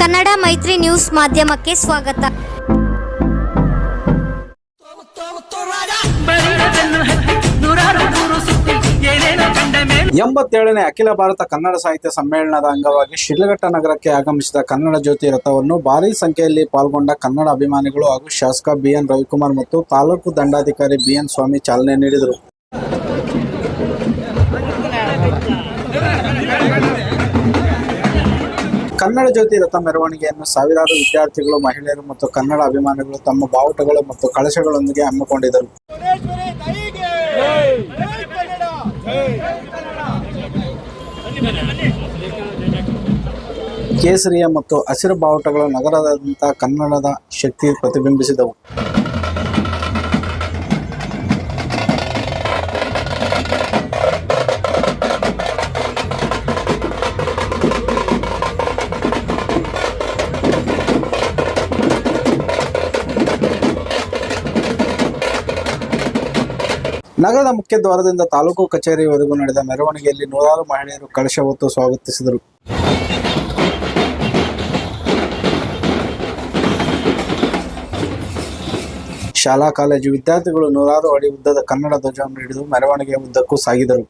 ಕನ್ನಡ ಮೈತ್ರಿ ನ್ಯೂಸ್ ಮಾಧ್ಯಮಕ್ಕೆ ಸ್ವಾಗತ. ಎಂಬತ್ತೇಳನೇ ಅಖಿಲ ಭಾರತ ಕನ್ನಡ ಸಾಹಿತ್ಯ ಸಮ್ಮೇಳನದ ಅಂಗವಾಗಿ ಶಿಡ್ಲಘಟ್ಟ ನಗರಕ್ಕೆ ಆಗಮಿಸಿದ ಕನ್ನಡ ಜ್ಯೋತಿ ರಥವನ್ನು ಭಾರೀ ಸಂಖ್ಯೆಯಲ್ಲಿ ಪಾಲ್ಗೊಂಡ ಕನ್ನಡ ಅಭಿಮಾನಿಗಳು ಹಾಗೂ ಶಾಸಕ ಬಿಎನ್ ರವಿಕುಮಾರ್ ಮತ್ತು ತಾಲೂಕು ದಂಡಾಧಿಕಾರಿ ಬಿಎನ್ ಸ್ವಾಮಿ ಚಾಲನೆ ನೀಡಿದರು. ಕನ್ನಡ ಜ್ಯೋತಿ ರಥ ಮೆರವಣಿಗೆಯನ್ನು ಸಾವಿರಾರು ವಿದ್ಯಾರ್ಥಿಗಳು ಮಹಿಳೆಯರು ಮತ್ತು ಕನ್ನಡ ಅಭಿಮಾನಿಗಳು ತಮ್ಮ ಬಾವುಟಗಳು ಮತ್ತು ಕಳಶಗಳೊಂದಿಗೆ ಹಮ್ಮಿಕೊಂಡಿದ್ದರು. ಕೇಸರಿಯ ಮತ್ತು ಹಸಿರು ಬಾವುಟಗಳು ನಗರದಾದ್ಯಂತ ಕನ್ನಡದ ಶಕ್ತಿ ಪ್ರತಿಬಿಂಬಿಸಿದವು. ನಗರದ ಮುಖ್ಯ ದ್ವಾರದಿಂದ ತಾಲೂಕು ಕಚೇರಿವರೆಗೂ ನಡೆದ ಮೆರವಣಿಗೆಯಲ್ಲಿ ನೂರಾರು ಮಹಿಳೆಯರು ಕಳಶ ಹೊತ್ತು ಸ್ವಾಗತಿಸಿದರು. ಶಾಲಾ, ಕಾಲೇಜು ವಿದ್ಯಾರ್ಥಿಗಳು ನೂರಾರು ಅಡಿ ಉದ್ದದ ಕನ್ನಡ ಧ್ವಜವನ್ನು ಹಿಡಿದು ಮೆರವಣಿಗೆಯ ಉದ್ದಕ್ಕೂ ಸಾಗಿದರು.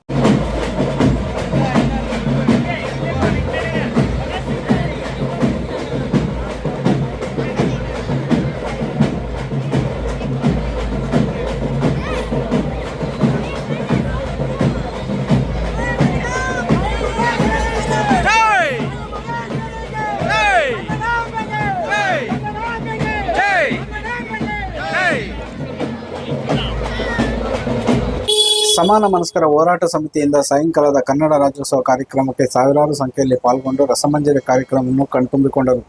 ಸಮಾನ ಮನಸ್ಕರ ಹೋರಾಟ ಸಮಿತಿಯಿಂದ ಸಾಯಂಕಾಲದ ಕನ್ನಡ ರಾಜ್ಯೋತ್ಸವ ಕಾರ್ಯಕ್ರಮಕ್ಕೆ ಸಾವಿರಾರು ಸಂಖ್ಯೆಯಲ್ಲಿ ಪಾಲ್ಗೊಂಡು ರಸಮಂಜರಿ ಕಾರ್ಯಕ್ರಮವನ್ನು ಕಣ್ತುಂಬಿಕೊಂಡರು.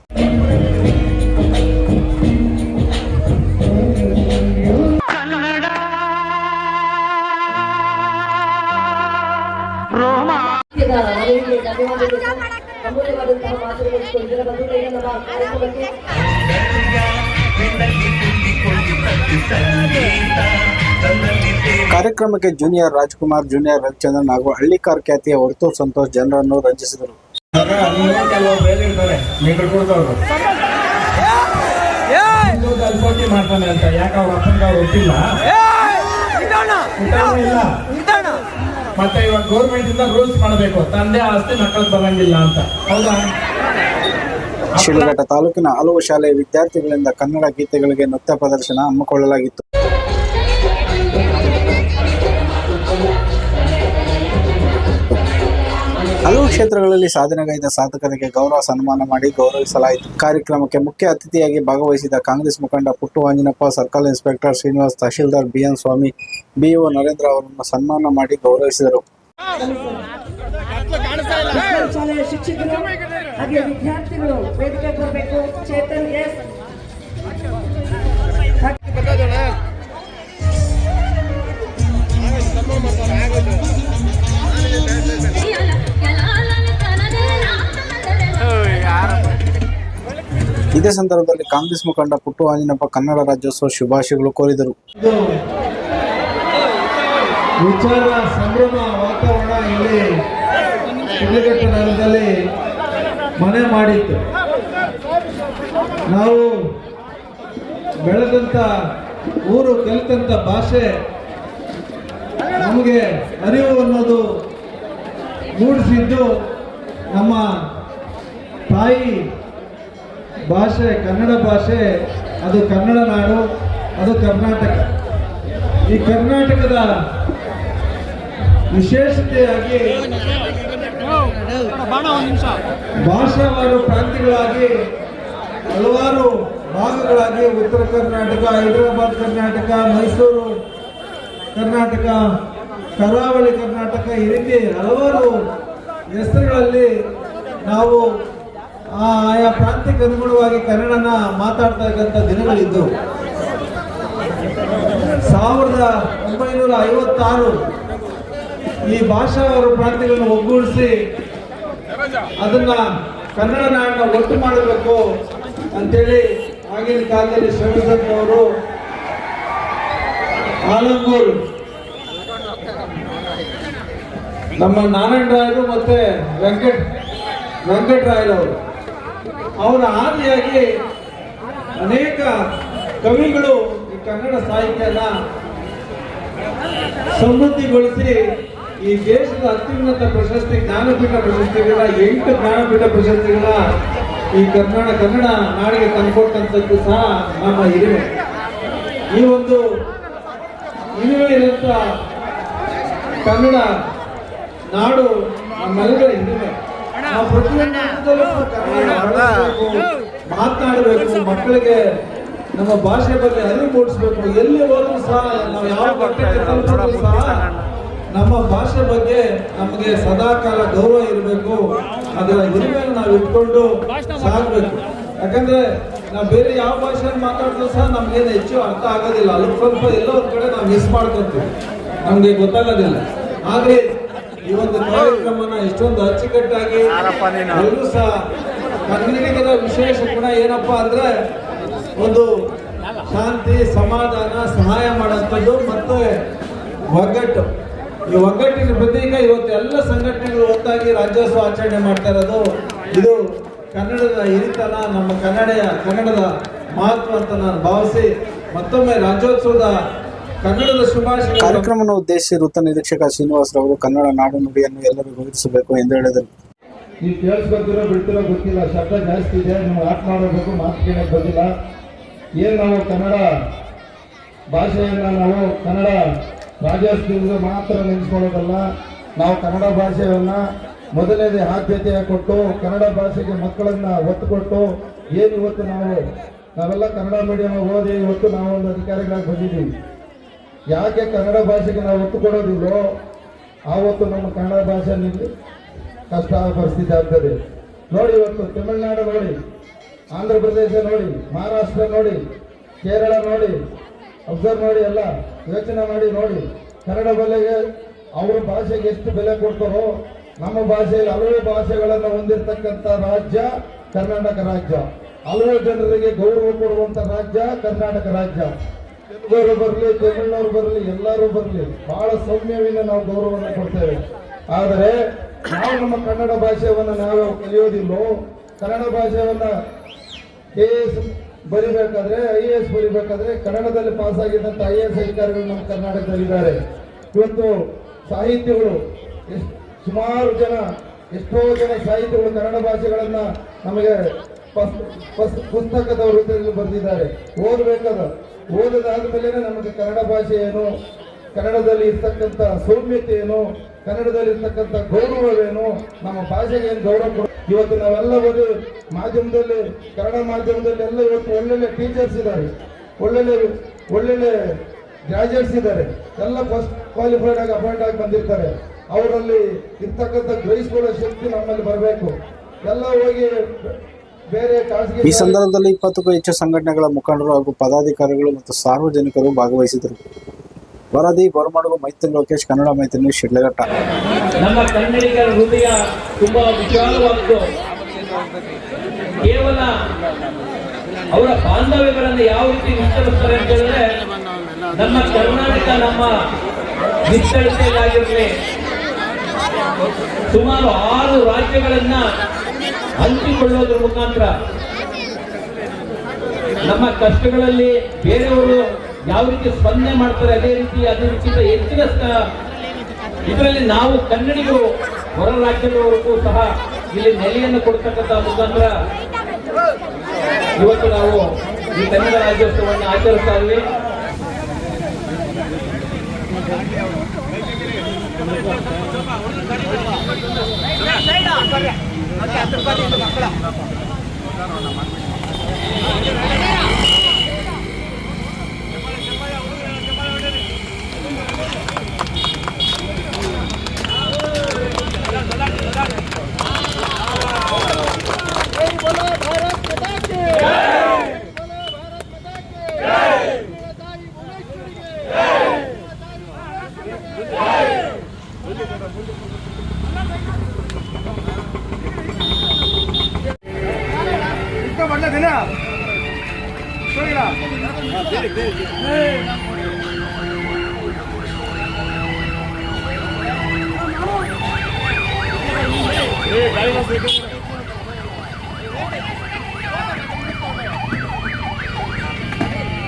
ಕಾರ್ಯಕ್ರಮಕ್ಕೆ ಜೂನಿಯರ್ ರಾಜ್ಕುಮಾರ್ ಜೂನಿಯರ್ ರವಿಚಂದ್ರನ್ ಹಾಗೂ ಹಳ್ಳಿಕಾರ್ ಖ್ಯಾತಿಯ ಹೊರತು ಸಂತೋಷ್ ಜನರನ್ನು ರಂಜಿಸಿದರು. ಮತ್ತೆ ಇವಾಗ ಗೌರ್ಮೆಂಟ್ ಇಂದ ರೂಲ್ಸ್ ಮಾಡಬೇಕು ತಂದೆ ಆಸ್ತಿ ಮಕ್ಕಳು ಬರಂಗಿಲ್ಲ ಅಂತ ಹೌದಾ ಶಿಡ್ಲಘಟ್ಟ ತಾಲೂಕಿನ ಹಲವು ಶಾಲೆಯ ವಿದ್ಯಾರ್ಥಿಗಳಿಂದ ಕನ್ನಡ ಗೀತೆಗಳಿಗೆ ನೃತ್ಯ ಪ್ರದರ್ಶನ ಹಮ್ಮಿಕೊಳ್ಳಲಾಗಿತ್ತು. ಹಲವು ಕ್ಷೇತ್ರಗಳಲ್ಲಿ ಸಾಧನೆಗೈದ ಸಾಧಕರಿಗೆ ಗೌರವ ಸನ್ಮಾನ ಮಾಡಿ ಗೌರವಿಸಲಾಯಿತು. ಕಾರ್ಯಕ್ರಮಕ್ಕೆ ಮುಖ್ಯ ಅತಿಥಿಯಾಗಿ ಭಾಗವಹಿಸಿದ ಕಾಂಗ್ರೆಸ್ ಮುಖಂಡ Puttu Anjanappa circle inspector Srinivas tahsildar B N Swamy, BEO Narendra ಅವರನ್ನು ಸನ್ಮಾನ ಮಾಡಿ ಗೌರವಿಸಿದರು. ಶಿಕ್ಷಕರು ಇದೇ ಸಂದರ್ಭದಲ್ಲಿ ಕಾಂಗ್ರೆಸ್ ಮುಖಂಡ ಪುಟ್ಟು ಆಂಜನಪ್ಪ ಕನ್ನಡ ರಾಜ್ಯೋತ್ಸವ ಶುಭಾಶಯಗಳು ಕೋರಿದರು. ವಿಚಾರ ವಾತಾವರಣ ಇಲ್ಲಿ ಮನೆ ಮಾಡಿತ್ತು. ನಾವು ಬೆಳೆದಂಥ ಊರು ಕಲಿತಂಥ ಭಾಷೆ ನಮಗೆ ಅರಿವು ಅನ್ನೋದು ಮೂಡಿಸಿದ್ದು ನಮ್ಮ ತಾಯಿ ಭಾಷೆ, ಕನ್ನಡ ಭಾಷೆ, ಅದು ಕನ್ನಡ ನಾಡು, ಅದು ಕರ್ನಾಟಕ. ಈ ಕರ್ನಾಟಕದ ವಿಶೇಷತೆಯಾಗಿ ಭಾಷಾವಾರು ಪ್ರಾಂತ್ಯಗಳಾಗಿ ಹಲವಾರು ಭಾಗಗಳಾಗಿ ಉತ್ತರ ಕರ್ನಾಟಕ, ಹೈದರಾಬಾದ್ ಕರ್ನಾಟಕ, ಮೈಸೂರು ಕರ್ನಾಟಕ, ಕರಾವಳಿ ಕರ್ನಾಟಕ, ಈ ರೀತಿ ಹಲವಾರು ಹೆಸರುಗಳಲ್ಲಿ ನಾವು ಆಯಾ ಪ್ರಾಂತ್ಯಕ್ಕೆ ಅನುಗುಣವಾಗಿ ಕನ್ನಡನ ಮಾತಾಡ್ತಾ ಇದ್ದಂಥ ದಿನಗಳಿದ್ದು, ಸಾವಿರದ ಒಂಬೈನೂರ ಐವತ್ತಾರು ಈ ಭಾಷಾ ಪ್ರಾಂತ್ಯಗಳನ್ನು ಒಗ್ಗೂಡಿಸಿ ಅದನ್ನ ಕನ್ನಡ ನಾಡನ್ನ ಒಟ್ಟು ಮಾಡಬೇಕು ಅಂತೇಳಿ ಆಗಿನ ಕಾಲದಲ್ಲಿ ಶ್ರಮಿಸಕ್ ಅವರು ಆಲಂಗೂರು. ನಮ್ಮ ನಾರಾಯಣರಾಯರು ಮತ್ತೆ ವೆಂಕಟ್, ವೆಂಕಟರಾಯರವರು. ಅವರ ಆದಿಯಾಗಿ ಅನೇಕ ಕವಿಗಳು ಈ ಕನ್ನಡ ಸಾಹಿತ್ಯನ ಸಮೃದ್ಧಿಗೊಳಿಸಿ ಈ ದೇಶದ ಅತ್ಯುನ್ನತ ಪ್ರಶಸ್ತಿ ಜ್ಞಾನಪೀಠ ಪ್ರಶಸ್ತಿಗಳ ಎಂಟು ಜ್ಞಾನಪೀಠ ಪ್ರಶಸ್ತಿಗಳ ಈ ಕನ್ನಡ ಕನ್ನಡ ನಾಡಿಗೆ ತಂದುಕೊಟ್ಟಂಥದ್ದು ಸಹ ನಮ್ಮ ಹಿರಿಮೆ. ಈ ಒಂದು ಹಿರಿಮೆ ಇರುವಂತ ಕನ್ನಡ ನಾಡು ನಮ್ಮೆಲ್ಲರ ಹಿರಿಮೆ. ಮಾತನಾಡಬೇಕು ಮಕ್ಕಳಿಗೆ ನಮ್ಮ ಭಾಷೆ ಬಗ್ಗೆ ಅರಿವು ಮೂಡಿಸ್ಬೇಕು. ಎಲ್ಲಿ ಹೋದ್ರು ಸಹ ನಾವು ಯಾವ ಬಟ್ಟೆ ಸಹ ನಮ್ಮ ಭಾಷೆ ಬಗ್ಗೆ ನಮಗೆ ಸದಾಕಾಲ ಗೌರವ ಇರಬೇಕು. ಅದರ ಹಿರಿಮೆಯನ್ನು ನಾವು ಇಟ್ಕೊಂಡು ಸಾಗಬೇಕು. ಯಾಕಂದ್ರೆ ನಾವು ಬೇರೆ ಯಾವ ಭಾಷೆಯನ್ನು ಮಾತಾಡಿದ್ರು ಸಹ ನಮ್ಗೇನು ಹೆಚ್ಚು ಅರ್ಥ ಆಗೋದಿಲ್ಲ. ಅಲ್ಲಿ ಸ್ವಲ್ಪ ಎಲ್ಲೋ ಒಂದು ಕಡೆ ನಾವು ಮಿಸ್ ಮಾಡ್ಕೊತೀವಿ. ನಮಗೆ ಗೊತ್ತಾಗೋದಿಲ್ಲ. ಆದ್ರೆ ಈ ಒಂದು ಕಾರ್ಯಕ್ರಮನ ಇಷ್ಟೊಂದು ಅಚ್ಚುಕಟ್ಟಾಗಿ ಎಲ್ಲರೂ ಸಹ ಕನ್ನಡಿಗರ ವಿಶೇಷ ಗುಣ ಏನಪ್ಪಾ ಅಂದ್ರೆ ಒಂದು ಶಾಂತಿ ಸಮಾಧಾನ ಸಹಾಯ ಮಾಡುವಂಥದ್ದು ಮತ್ತು ಒಗ್ಗಟ್ಟು. ಈ ಒಗ್ಗಟ್ಟಿನ ಪ್ರತೀಕ ಇವತ್ತು ಎಲ್ಲ ಸಂಘಟನೆಗಳು ಒತ್ತಾಗಿ ರಾಜ್ಯೋತ್ಸವ ಆಚರಣೆ ಮಾಡ್ತಾ ಇರೋದು. ಇದು ಕನ್ನಡದ ಹಿರಿತನ ನಮ್ಮ ಕನ್ನಡ ಕನ್ನಡದ ಮಹತ್ವ ಅಂತ ನಾನು ಭಾವಿಸಿ ಮತ್ತೊಮ್ಮೆ ರಾಜ್ಯೋತ್ಸವದ ಕಾರ್ಯಕ್ರಮವನ್ನು ಉದ್ದೇಶಿಸಿ ವೃತ್ತ ನಿರೀಕ್ಷಕ ಶ್ರೀನಿವಾಸ್ ರವರು ಕನ್ನಡ ನಾಡು ನುಡಿಯನ್ನು ಎಲ್ಲರೂ ಗೌರವಿಸಬೇಕು ಎಂದು ಹೇಳಿದರು. ನೀವು ಕೇಳಿಸ್ಕೊತಿರೋ ಬಿಡ್ತಿರೋ ಗೊತ್ತಿಲ್ಲ. ಶಬ್ದ ಜಾಸ್ತಿ ಇದೆ. ನೀವು ಆಟ ಮಾಡಬೇಕು ಮಾತು ಕೇಳಕ್ಕೆ ಬಂದಿಲ್ಲ ಏನು ನಾವು ಕನ್ನಡ ಭಾಷೆಯನ್ನು ನಾವು ಕನ್ನಡ ರಾಜ್ಯೋತ್ಸವದಿಂದ ಮಾತ್ರ ನೆನೆಸ್ಕೊಳ್ಳೋದಲ್ಲ ನಾವು ಕನ್ನಡ ಭಾಷೆಯನ್ನು ಮೊದಲನೇದೇ ಆದ್ಯತೆಯ ಕೊಟ್ಟು ಕನ್ನಡ ಭಾಷೆಗೆ ಮಕ್ಕಳನ್ನು ಒತ್ತು ಕೊಟ್ಟು ಏನು ಇವತ್ತು ನಾವು ನಾವೆಲ್ಲ ಕನ್ನಡ ಮೀಡಿಯಂ ಓದಿ ಇವತ್ತು ನಾವು ಒಂದು ಅಧಿಕಾರಿಗಳಾಗಿ ಬಂದಿದ್ದೀವಿ. ಯಾಕೆ ಕನ್ನಡ ಭಾಷೆಗೆ ನಾವು ಒತ್ತು ಕೊಡೋದಿಲ್ಲೋ ಆವತ್ತು ನಮ್ಮ ಕನ್ನಡ ಭಾಷೆ ನಿಲ್ಲಿ ಕಷ್ಟ ಪರಿಸ್ಥಿತಿ ಆಗ್ತದೆ. ನೋಡಿ ಇವತ್ತು ತಮಿಳುನಾಡು ನೋಡಿ, ಆಂಧ್ರ ಪ್ರದೇಶ ನೋಡಿ, ಮಹಾರಾಷ್ಟ್ರ ನೋಡಿ, ಕೇರಳ ನೋಡಿ ಅಬ್ಸರ್ವ್ ನೋಡಿ ಎಲ್ಲ ಯೋಚನೆ ಮಾಡಿ ನೋಡಿ, ಕನ್ನಡ ಬೆಲೆಗೆ ಅವ್ರ ಭಾಷೆಗೆ ಎಷ್ಟು ಬೆಲೆ ಕೊಡ್ತಾರೋ, ನಮ್ಮ ಭಾಷೆಯಲ್ಲಿ ಹಲವು ಭಾಷೆಗಳನ್ನು ಹೊಂದಿರತಕ್ಕಂಥ ರಾಜ್ಯ ಕರ್ನಾಟಕ ರಾಜ್ಯ. ಹಲವು ಜನರಿಗೆ ಗೌರವ ಕೊಡುವಂಥ ರಾಜ್ಯ ಕರ್ನಾಟಕ ರಾಜ್ಯ. ತೆಲುಗರು ಬರಲಿ, ತಮಿಳ್ನವ್ರು ಬರಲಿ, ಎಲ್ಲರೂ ಬರಲಿ, ಬಹಳ ಸೌಮ್ಯವಿಂದ ನಾವು ಗೌರವವನ್ನು ಕೊಡ್ತೇವೆ. ಆದರೆ ನಾವು ನಮ್ಮ ಕನ್ನಡ ಭಾಷೆಯನ್ನು ನಾವು ಕಲಿಯೋದಿಲ್ಲೋ ಕನ್ನಡ ಭಾಷೆಯನ್ನು ಕೆ ಎಸ್ ಬರಿಬೇಕಾದ್ರೆ ಐ ಎ ಎಸ್ ಬರಿಬೇಕಾದ್ರೆ ಕನ್ನಡದಲ್ಲಿ ಪಾಸ್ ಆಗಿದ್ದಂಥ ಐ ಎ ಎಸ್ ಅಧಿಕಾರಿಗಳು ನಮ್ಮ ಕರ್ನಾಟಕದಲ್ಲಿದ್ದಾರೆ. ಇವತ್ತು ಸಾಹಿತ್ಯಗಳು ಸುಮಾರು ಜನ, ಎಷ್ಟೋ ಜನ ಸಾಹಿತ್ಯಗಳು ಕನ್ನಡ ಭಾಷೆಗಳನ್ನ ನಮಗೆ ಪಸ್- ಪಸ್- ಪುಸ್ತಕದ ರೂಪದಲ್ಲಿ ಬರೆದಿದ್ದಾರೆ. ಓದಬೇಕಾದ ಓದದಾದ ಮೇಲೆ ನಮಗೆ ಕನ್ನಡ ಭಾಷೆ ಏನು ಕನ್ನಡದಲ್ಲಿ ಇರ್ತಕ್ಕಂಥ ಸೌಮ್ಯತೆ ಏನು ಕನ್ನಡದಲ್ಲಿ ಇರ್ತಕ್ಕಂಥ ಗೌರವವೇನು ನಮ್ಮ ಭಾಷೆಗೆ ಏನು ಗೌರವ ಇವತ್ತು ನಾವೆಲ್ಲ ಓದಿ ಮಾಧ್ಯಮದಲ್ಲಿ, ಕನ್ನಡ ಮಾಧ್ಯಮದಲ್ಲಿ ಎಲ್ಲ ಇವತ್ತು ಒಳ್ಳೊಳ್ಳೆ ಟೀಚರ್ಸ್ ಇದ್ದಾರೆ. ಒಳ್ಳೊಳ್ಳೆ ಒಳ್ಳೊಳ್ಳೆ ಗ್ರಾಜುಯೇಟ್ಸ್ ಇದ್ದಾರೆ. ಎಲ್ಲ ಫಸ್ಟ್ ಕ್ವಾಲಿಫೈಡ್ ಆಗಿ ಅಪಾಯಿಂಟ್ ಆಗಿ ಬಂದಿರ್ತಾರೆ. ಅವರಲ್ಲಿ ಇರ್ತಕ್ಕಂಥ ಗ್ರಹಿಸ್ಕೊಳ್ಳೋ ಶಕ್ತಿ ನಮ್ಮಲ್ಲಿ ಬರಬೇಕು. ಎಲ್ಲ ಹೋಗಿ ಈ ಸಂದರ್ಭದಲ್ಲಿ ಇಪ್ಪತ್ತಕ್ಕೂ ಹೆಚ್ಚು ಸಂಘಟನೆಗಳ ಮುಖಂಡರು ಹಾಗೂ ಪದಾಧಿಕಾರಿಗಳು ಮತ್ತು ಸಾರ್ವಜನಿಕರು ಭಾಗವಹಿಸಿದರು ವರದಿ ಬರಮಾಡುವ ಮೈತ್ರಿ ಲೋಕೇಶ್ ಕನ್ನಡ ಮೈತ್ರಿ ನ್ಯೂಸ್ ಶಿಡ್ಲಘಟ್ಟ. ನಮ್ಮ ಕನ್ನಡಿಗರ ಹೃದಯ ತುಂಬಾ ವಿಶಾಲವಾದ್ದು ಕೇವಲ ಅವರ ಬಾಂಧವ್ಯಗಳನ್ನು ಯಾವ ರೀತಿ ವಿಸ್ತರಿಸ್ತಾರೆ ಅಂತ ಹೇಳಿದ್ರೆ ನಮ್ಮ ಕರ್ನಾಟಕ ನಮ್ಮ ವಿಸ್ತರಿಸಲಾಗಿರಲಿ ಸುಮಾರು ಆರು ರಾಜ್ಯಗಳನ್ನ ಹಂಚಿಕೊಳ್ಳೋದ್ರ ಮುಖಾಂತರ. ನಮ್ಮ ಕಷ್ಟಗಳಲ್ಲಿ ಬೇರೆಯವರು ಯಾವ ರೀತಿ ಸ್ಪಂದನೆ ಮಾಡ್ತಾರೆ, ಅದೇ ರೀತಿ ಅದೇ ರೀತಿಯಿಂದ ಹೆಚ್ಚಿನ ಇದರಲ್ಲಿ ನಾವು ಕನ್ನಡಿಗರು, ಹೊರ ರಾಜ್ಯದವರೆಗೂ ಸಹ ಇಲ್ಲಿ ನೆಲೆಯನ್ನು ಕೊಡ್ತಕ್ಕಂಥ ಮುಖಾಂತರ ಇವತ್ತು ನಾವು ಈ ಕನ್ನಡ ರಾಜ್ಯೋತ್ಸವವನ್ನು ಆಚರಿಸ್ತಾ ಇದ್ವಿ. 啊，对，就是这个，对吧？का बदला देना छोड़ेगा दे दे दे Hey, guys, let's go.